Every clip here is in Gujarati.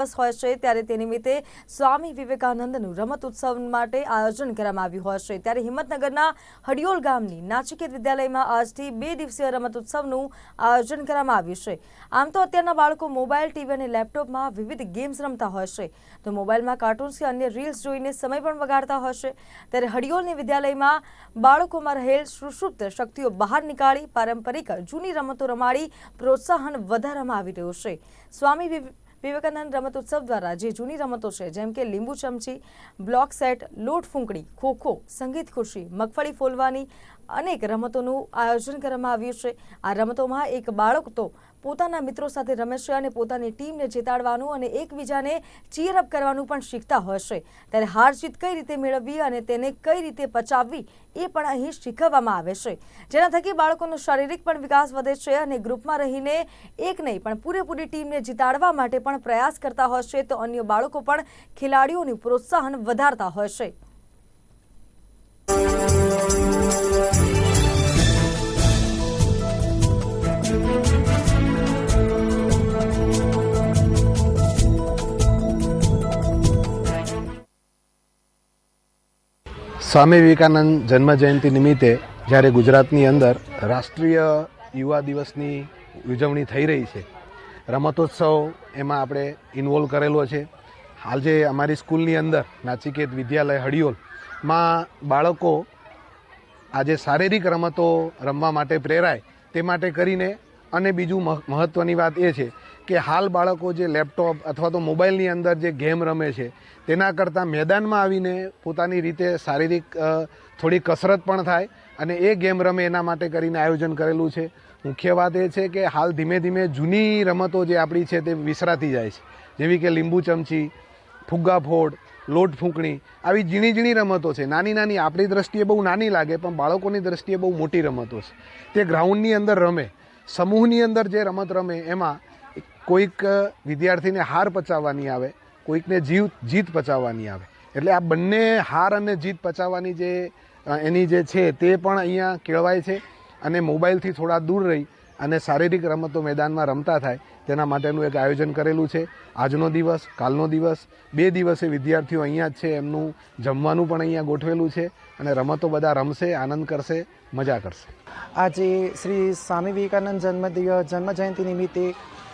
દિવસ હોય છે ત્યારે તે નિમિત્તે સ્વામી વિવેકાનંદનું રમત ઉત્સવ માટે આયોજન કરવામાં આવ્યું હોય છે. ત્યારે હિંમતનગરના હડિયોલ ગામની નાચિકેત વિદ્યાલયમાં આજથી બે દિવસીય રમત ઉત્સવનું આયોજન કરવામાં આવ્યું છે. આમ તો અત્યારના બાળકો મોબાઈલ, ટીવી અને લેપટોપમાં વિવિધ ગેમ્સ રમતા હોય છે. તો મોબાઈલમાં કાર્ટૂન્સ કે અન્ય રીલ્સ જોઈને સમય પણ બગાડતા હોય છે. ત્યારે હડિયોલની વિદ્યાલયમાં બાળકોમાં રહેલ સુષુપ્ત શક્તિઓ બહાર નીકાળી પારંપરિક જૂની રમતો રમાડી પ્રોત્સાહન વધારવામાં આવી રહ્યું છે. સ્વામી વિવેકાનંદ રમત ઉત્સવ દ્વારા જે જૂની રમતો છે, જેમ કે લીંબુ ચમચી, બ્લોક સેટ, લોટ ફૂંકડી, ખોખો, સંગીત ખુરશી, મગફળી ફોલવાની અનેક રમતોનું આયોજન કરવામાં આવ્યું છે. આ રમતોમાં એક બાળક તો પોતાના મિત્રો સાથે રમે છે અને પોતાની ટીમને જીતાડવાનું અને એકબીજાને ચીયરઅપ કરવાનું પણ શીખતા હોય છે. ત્યારે હાર જીત કઈ રીતે મેળવવી અને તેને કઈ રીતે પચાવવી એ પણ અહીં શીખવવામાં આવે છે. જેના થકી બાળકોનો શારીરિક પણ વિકાસ વધે છે અને ગ્રુપમાં રહીને એક નહીં પણ પૂરેપૂરી ટીમને જીતાડવા માટે પણ પ્રયાસ કરતા છે, તો અન્ય બાળકો પણ ખેલાડીઓનું પ્રોત્સાહન વધારતા હોય સ્વામી વિવેકાનંદ જન્મ જયંતિ નિમિત્તે જ્યારે ગુજરાતની અંદર રાષ્ટ્રીય યુવા દિવસની ઉજવણી થઈ રહી છે રમતોત્સવ એમાં આપણે ઇન્વોલ્વ કરેલો છે. હાલ જે અમારી સ્કૂલની અંદર નાચિકેત વિદ્યાલય હડિયોલમાં બાળકો આજે શારીરિક રમતો રમવા માટે પ્રેરાય તે માટે કરીને અને બીજું મહ- મહત્ત્વની વાત એ છે કે હાલ બાળકો જે લેપટોપ અથવા તો મોબાઈલની અંદર જે ગેમ રમે છે, તેના કરતાં મેદાનમાં આવીને પોતાની રીતે શારીરિક થોડી કસરત પણ થાય અને એ ગેમ રમે એના માટે કરીને આયોજન કરેલું છે. મુખ્ય વાત એ છે કે હાલ ધીમે ધીમે જૂની રમતો જે આપણી છે તે વિસરાતી જાય છે. જેવી કે લીંબુ ચમચી, ફુગ્ગા ફોડ, લોટ ફૂંકણી, આવી ઝીણી ઝીણી રમતો છે. નાની નાની આપણી દ્રષ્ટિએ બહુ નાની લાગે પણ બાળકોની દ્રષ્ટિએ બહુ મોટી રમતો છે. તે ગ્રાઉન્ડની અંદર રમે સમૂહની અંદર જે રમત રમે, એમાં કોઈક વિદ્યાર્થીને હાર પચાવવાની આવે, કોઈકને જીવ, જીત પચાવવાની આવે. એટલે આ બંને હાર અને જીત પચાવવાની જે એની જે છે તે પણ અહીંયા કેળવાય છે અને મોબાઈલથી થોડા દૂર રહી અને શારીરિક રમતો મેદાનમાં રમતા થાય, તેના માટેનું એક આયોજન કરેલું છે. આજનો દિવસ, કાલનો દિવસ, બે દિવસે વિદ્યાર્થીઓ અહીંયા જ છે, એમનું જમવાનું પણ અહીંયા ગોઠવેલું છે અને રમતો બધા રમશે, આનંદ કરશે, મજા કરશે. આજે શ્રી સ્વામી વિવેકાનંદ જન્મ જન્મ જયંતિ નિમિત્તે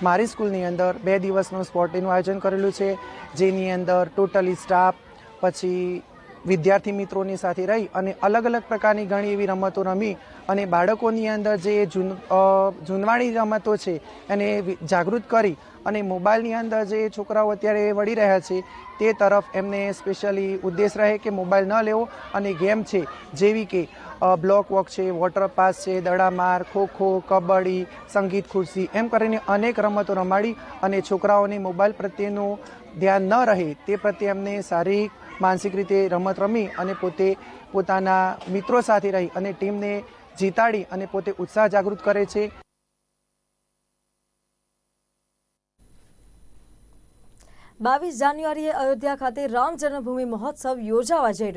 મારી સ્કૂલની અંદર બે દિવસનું સ્પોર્ટ આયોજન કરેલું છે, જેની અંદર ટોટલી સ્ટાફ પછી વિદ્યાર્થી મિત્રોની સાથે રહી અને અલગ અલગ પ્રકારની ઘણી એવી રમતો રમી અને બાળકોની અંદર જે જૂન જૂનવાણી રમતો છે એને જાગૃત કરી અને મોબાઈલની અંદર જે છોકરાઓ અત્યારે વળી રહ્યા છે તે તરફ એમને સ્પેશિયલી ઉદ્દેશ રહે કે મોબાઈલ ન લેવો અને ગેમ છે જેવી કે બ્લોક વોક છે, વોટર પાસ છે દડામાર ખોખો કબડ્ડી, સંગીત ખુરશી એમ કરીને અનેક રમતો રમાડી અને છોકરાઓને મોબાઈલ પ્રત્યેનું ધ્યાન ન રહે તે પ્રત્યે એમને શારીરિક માનસિક રીતે રમત રમી અને પોતે પોતાના મિત્રો સાથે રહી અને ટીમને જીતાડી અને પોતે ઉત્સાહ જાગૃત કરે છે. બાવીસ જાન્યુઆરીએ અયોધ્યા ખાતે રામ જન્મભૂમિ મહોત્સવ યોજાવા જઈ